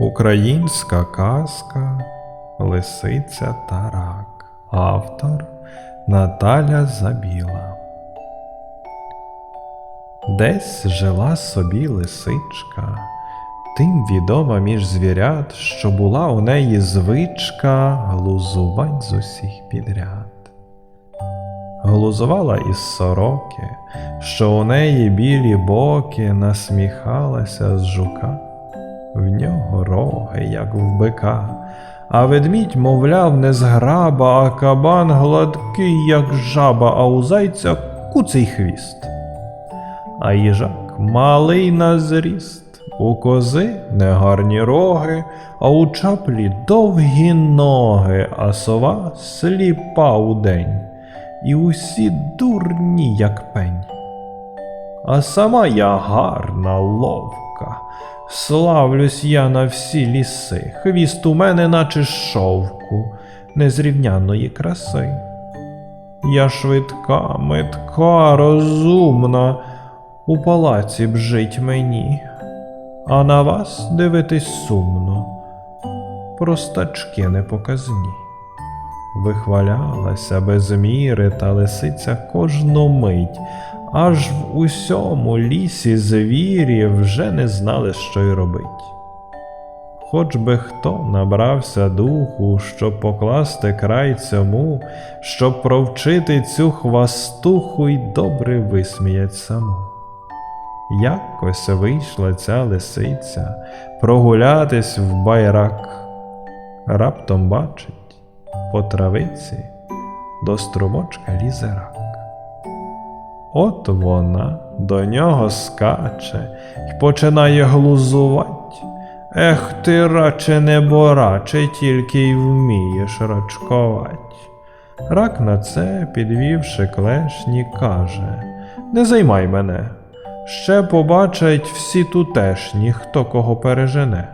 Українська казка Лисиця та рак. Автор Наталя Забіла. Десь жила собі лисичка, тим відома між звірят, що була у неї звичка глузувать з усіх підряд. Глузувала із сороки, що у неї білі боки насміхалася з жука в нього роги, як в бика, а ведмідь, мовляв, не зграба, а кабан гладкий, як жаба, а у зайця куций хвіст. А їжак малий на зріст, у кози негарні роги, а у чаплі довгі ноги, а сова сліпа удень, і усі дурні, як пень. А сама я гарна ловка. Славлюсь я на всі ліси, хвіст у мене, наче шовку, незрівняної краси. Я швидка, метка, розумна, у палаці б жить мені, а на вас дивитись сумно, простачки непоказні. Вихвалялася без міри та лисиця кожну мить, аж в усьому лісі звірі вже не знали, що й робить. Хоч би хто набрався духу, щоб покласти край цьому, щоб провчити цю хвастуху й добре висміять саму. Якось вийшла ця лисиця прогулятись в байрак, раптом бачить по травиці до струмочка лізе рак. От вона до нього скаче й починає глузувати. Ех ти, раче не бораче, тільки й вмієш рачковать. Рак на це, підвівши клешні, каже Не займай мене, ще побачать всі тутешні, хто кого пережене.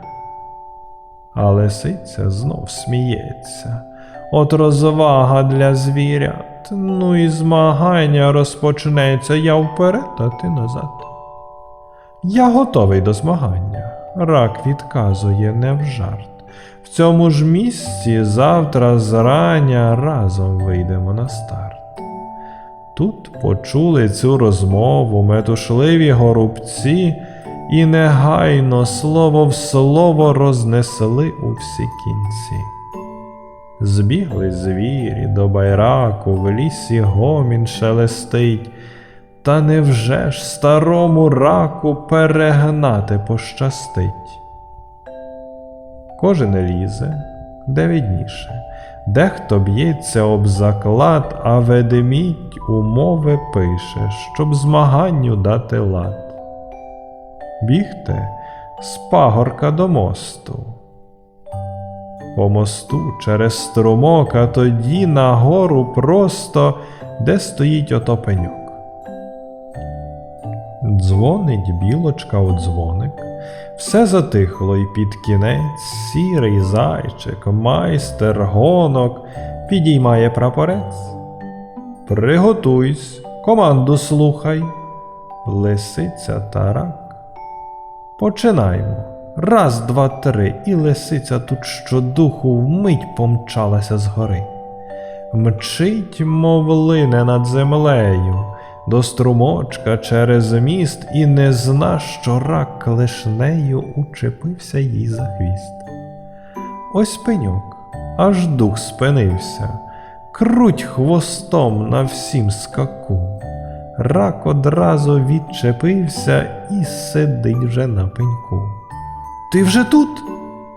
А лисиця знов сміється. От розвага для звірят. Ну і змагання розпочнеться я вперед, а ти назад. Я готовий до змагання. Рак відказує не в жарт. В цьому ж місці завтра зрання разом вийдемо на старт. Тут почули цю розмову метушливі горубці і негайно слово в слово рознесли у всі кінці. Збігли звірі до байраку, в лісі гомін шелестить, та невже ж старому раку перегнати пощастить? Кожен лізе, де відніше, дехто б'ється об заклад, а ведемідь умови пише, щоб змаганню дати лад. Бігте з пагорка до мосту. По мосту через струмок, а тоді на гору просто, де стоїть ото. Дзвонить білочка у дзвоник, все затихло, і під кінець сірий зайчик, майстер гонок підіймає прапорець. Приготуйсь, команду слухай, лисиця та рак. Починаймо. Раз, два, три, і лисиця тут щодуху вмить помчалася згори. Мчить, мов лине над землею, до струмочка через міст, і не зна, що рак клешнею учепився їй за хвіст. Ось пеньок, аж дух спинився, круть хвостом на всім скаку. Рак одразу відчепився і сидить вже на пеньку. Ти вже тут?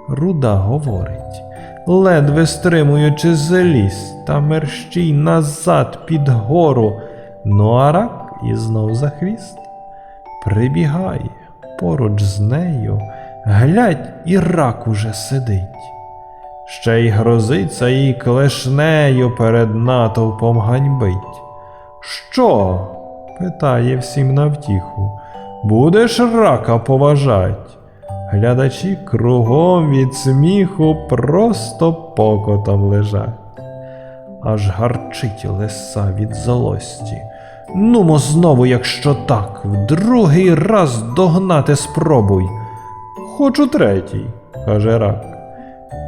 Руда говорить, ледве стримуючи злість та мерщій назад під гору, ну а рак і знов за хвіст. Прибігає поруч з нею, глядь, і рак уже сидить. Ще й грозиться їй клешнею перед натовпом ганьбить. Що? питає всім навтіху. Будеш рака поважать? Глядачі кругом від сміху просто покотом лежать. Аж гарчить лиса від злості. Нумо знову, якщо так, в другий раз догнати спробуй. Хочу третій, каже рак.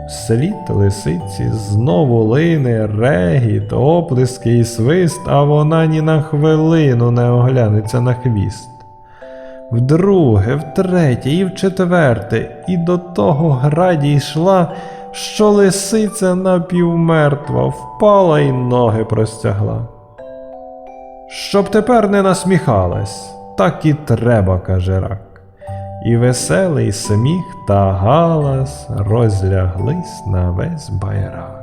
Слід лисиці знову лине, регіт, оплески і свист, а вона ні на хвилину не оглянеться на хвіст. Вдруге, втретє і вчетверте, і до того гра дійшла, що лисиця напівмертва впала й ноги простягла. Щоб тепер не насміхалась, так і треба, каже рак. І веселий сміх та галас розляглись на весь байрак.